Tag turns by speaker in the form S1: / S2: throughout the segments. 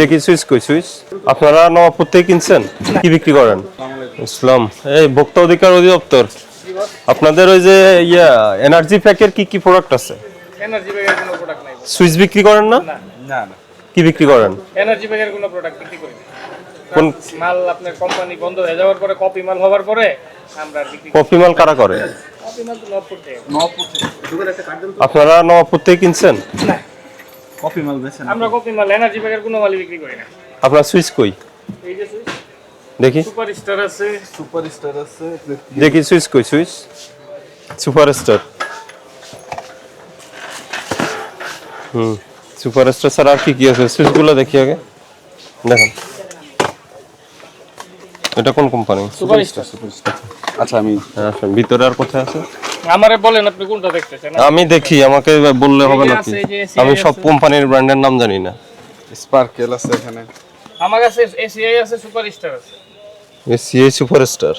S1: দেখি সুইচ কই সুইচ? আপনারা নবাবপুর থেকে কিনছেন? কি বিক্রি করেন? ইসলাম এই ভোক্তা অধিকার অধিদপ্তর। আপনাদের ওই যে ইয়া এনার্জি প্যাকের কি কি প্রোডাক্ট আছে?
S2: এনার্জি ব্যাগের কোনো প্রোডাক্ট নাই
S1: সুইচ বিক্রি করেন না?
S2: না
S3: না না।
S1: কি বিক্রি করেন?
S2: এনার্জি ব্যাগের কোনো প্রোডাক্ট বিক্রি করি না।
S1: কোন
S2: মাল আপনার কোম্পানি বন্ধ হয়ে যাওয়ার পরে কপি মাল হওয়ার পরে আমরা বিক্রি করি
S1: কফি মাল কারা করে?
S2: কপি মাল তো নবপুর থেকে।
S3: নবপুর থেকে।
S1: আপনারা নবাবপুর থেকে কিনছেন
S3: কফি মাল বেছেন
S2: আমরা কপি মাল এনার্জি ব্যাগের কোনো মালই বিক্রি করি না।
S1: আপনার সুইচ কই?
S2: এই যে সুইচ।
S1: দেখি।
S2: সুপার স্টার আছে।
S3: সুপার স্টার আছে
S1: দেখি। সুইচ কই switch? Super star hmm super star sir আর কি কি আছে? সুইচগুলো দেখি আগে। দেখেন। এটা কোন company?
S2: Super star super star
S3: আচ্ছা আমি
S1: হ্যাঁ, ভিতরে আর কোথায় আছে?
S2: আমারে বলেন আপনি কোনটা দেখতেছেন?
S1: আমি দেখি আমাকে বললে হবে নাকি? আমি সব কোম্পানির ব্র্যান্ডের নাম জানি না।
S3: স্পার্কেল আছে এখানে।
S2: আমার কাছে এসিআই আছে সুপার স্টার আছে।
S1: সিএ সুপার স্টার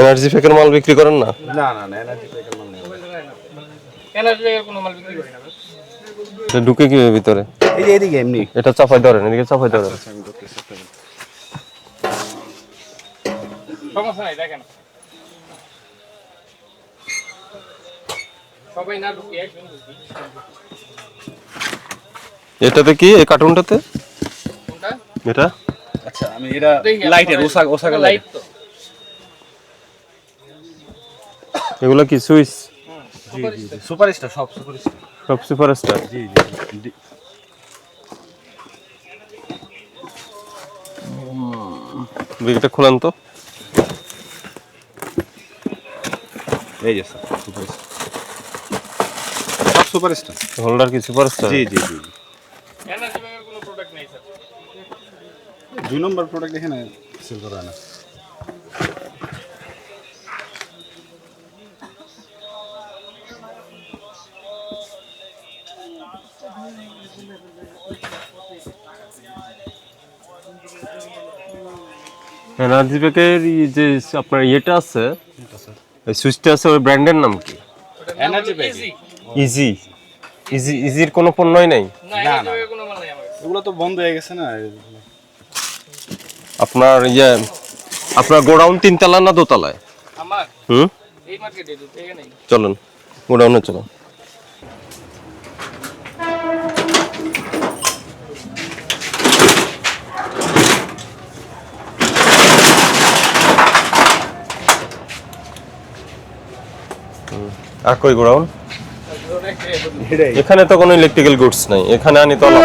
S1: এনার্জি ফেকের মাল বিক্রি করেন না?
S3: না না না এনার্জি প্যাকের মাল নেই।
S2: এনার্জি ব্যাগের কোনো মাল বিক্রি করি না।
S1: এটা ঢুকে কি ভিতরে?
S3: এই যে এদিকে এমনি।
S1: এটা চাপাই ধরেন এদিকে চাপাই ধরেন।
S3: আচ্ছা একটা মিনিট।
S2: সমস্যা নাই দেখেন সবাই না ঢুকি একজন ঢুকি
S1: এটাতে কি? এই কার্টুনটাতে? এটা?
S3: আচ্ছা আমি এটা
S2: দেখি,
S3: লাইটের ওসাকা ওসাকা
S2: লাইট
S3: লাইট
S2: তো।
S1: এগুলো কি switch
S2: super star
S3: super star সব সুপার স্টার
S1: সব সুপার স্টার
S3: জি জি।
S1: বিলটা খোলেন তো।
S3: এই যে স্যার সুপার স্টার সব সুপার স্টার
S1: হোল্ডার কি সুপার স্টার
S3: জি জি জি।
S2: এনার্জি ব্যাগের কোনো প্রোডাক্ট নেই স্যার
S3: দুই নম্বর প্রোডাক্ট এখানে সেল করা না।
S1: এনার্জি প্যাকের যে আপনার ইয়েটা আছে সুইচটা আছে ওই ব্র্যান্ডের নাম কি?
S3: Energy bag?
S2: Easy
S1: easy easy ইজির কোনো পণ্যই নাই?
S2: না
S3: এগুলো তো বন্ধ হয়ে গেছে না
S1: আপনার ইয়ে আপনার গোডাউন তিনতলা না দোতলায়?
S2: আমার?
S1: হুম?
S2: এই মার্কেটে এখানে
S1: চলুন গোডাউনে চলুন। আর কই গোডাউন? এখানে তো কোনো ইলেকট্রিক্যাল গুডস নাই। এখানে আনি তো লাভ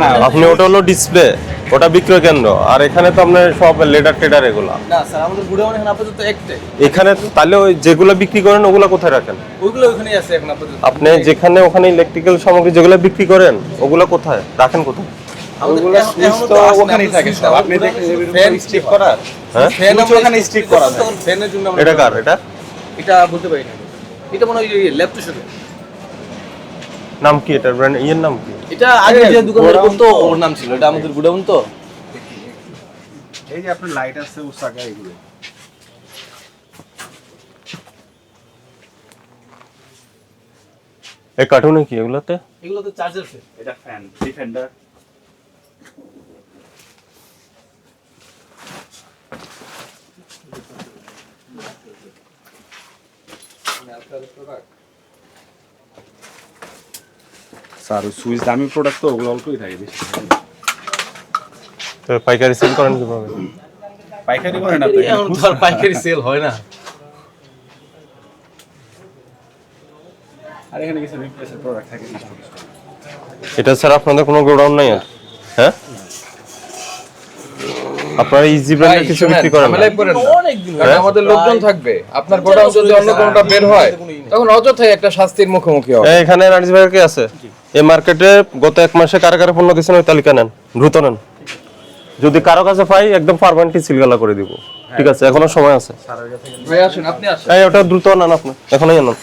S1: নাই। আপনি ওটা হলো ডিসপ্লে ওটা বিক্রয় কেন্দ্র। আর এখানে তো আপনার সব লেডার টেডার এগুলা।
S4: না স্যার আমাদের গুডাউন এখন আপাতত একটাই।
S1: এখানে তো- তাহলে ওই যেগুলো বিক্রি করেন ওগুলো কোথায় রাখেন?
S4: ওইগুলো ওখানেই আছে এখন আপাতত
S1: আপনি যেখানে ওখানে ইলেকট্রিক্যাল সামগ্রী যেগুলো বিক্রি করেন ওগুলো কোথায়? রাখেন কোথায়?
S4: আমাদের
S3: ওগুলো সুইচ তো ওখানেই থাকে স্যার। আপনি দেখেন
S4: ফ্যান
S3: স্টিক করা
S1: হ্যাঁ?
S4: ফ্যান
S3: ওখানে
S4: স্টিক
S3: করা
S4: ফ্যানের জন্য
S1: এটা কার? এটা?
S4: এটা বলতে পারি না। এটা মনে হয় ল্যাপটপ
S1: নাম কি এটা? ব্র্যান্ড ইয়ের নাম কি?
S4: এটা আগে যে দোকানদার করতো ওর নাম ছিল। এটা আমাদের গুডাউন তো।
S3: এই যে আপনার লাইট আছে ওসাকা এগুলো।
S1: এই কার্টুনে কি এগুলোতে?
S4: এগুলো তো চার্জার আছে।
S3: এটা ফ্যান ডিফেন্ডার স্যার ওই সুইচ দামি প্রোডাক্ট তো ওগুলো অল্পই থাকে বেশি?
S1: তো পাইকারি সেল করেন কীভাবে?
S3: পাইকারি করে না তো
S4: এখন তো আর পাইকারি সেল হয় না।
S3: আর এখানে কিছু রিপ্লেসের প্রোডাক্ট থাকে।
S1: এটা ছাড়া আপনাদের কোনো গোডাউন নাই আর? হ্যাঁ? আপনারা ইজি ব্র্যান্ডের কিছু বিক্রি করেন না?
S4: অনেক দিন
S5: আমাদের লোকজন থাকবে। আপনার গোডাউন যদি অন্য কোনটা বের হয় তখন অযথাই একটা শাস্তির মুখোমুখি হবে।
S1: এখানে রানিস ভাইয়ের কি আছে? এই মার্কেটে গত এক মাসে কারা কারা পণ্য দিচ্ছেন ওই তালিকা নেন দ্রুত নেন। যদি কারও কাছে পাই একদম পারমানেন্টলি সিলগালা করে দিব। ঠিক আছে এখনও সময় আছে।
S5: ভাই আসুন আপনি আসুন।
S1: এই ওটা দ্রুত নেন আপনি এখনই আনুন।